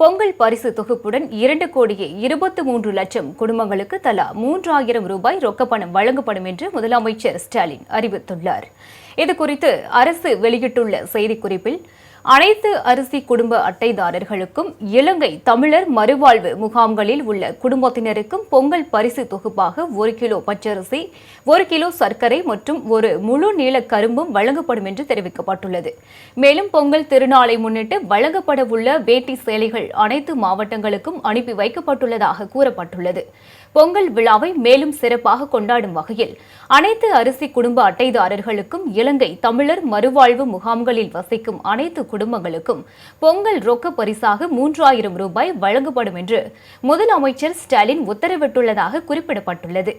பொங்கல் பரிசு தொகுப்புடன் இரண்டு கோடியே இருபத்தி மூன்று லட்சம் குடும்பங்களுக்கு தலா மூன்றாயிரம் ரூபாய் ரொக்கப்பணம் வழங்கப்படும் என்று முதலமைச்சர் ஸ்டாலின் அறிவித்துள்ளார். இதுகுறித்து அரசு வெளியிட்டுள்ள செய்திக்குறிப்பில் அனைத்து அரிசி குடும்ப அட்டைதாரர்களுக்கும் இலங்கை தமிழர் மறுவாழ்வு முகாம்களில் உள்ள குடும்பத்தினருக்கும் பொங்கல் பரிசு தொகுப்பாக ஒரு கிலோ பச்சரிசி ஒரு கிலோ சர்க்கரை மற்றும் ஒரு முழு நீள கரும்பும் வழங்கப்படும் என்று தெரிவிக்கப்பட்டுள்ளது. மேலும் பொங்கல் திருநாளை முன்னிட்டு வழங்கப்பட உள்ள வேட்டி சேலைகள் அனைத்து மாவட்டங்களுக்கும் அனுப்பி வைக்கப்பட்டுள்ளதாக கூறப்பட்டுள்ளது. பொங்கல் விழாவை மேலும் சிறப்பாக கொண்டாடும் வகையில் அனைத்து அரிசி குடும்ப அட்டைதாரர்களுக்கும் இலங்கை தமிழர் மறுவாழ்வு முகாம்களில் வசிக்கும் அனைத்து குடும்பங்களுக்கும் பொங்கல் ரொக்க பரிசாக மூன்றாயிரம் ரூபாய் வழங்கப்படும் என்று முதலமைச்சர் ஸ்டாலின் உத்தரவிட்டுள்ளதாக குறிப்பிடப்பட்டுள்ளது.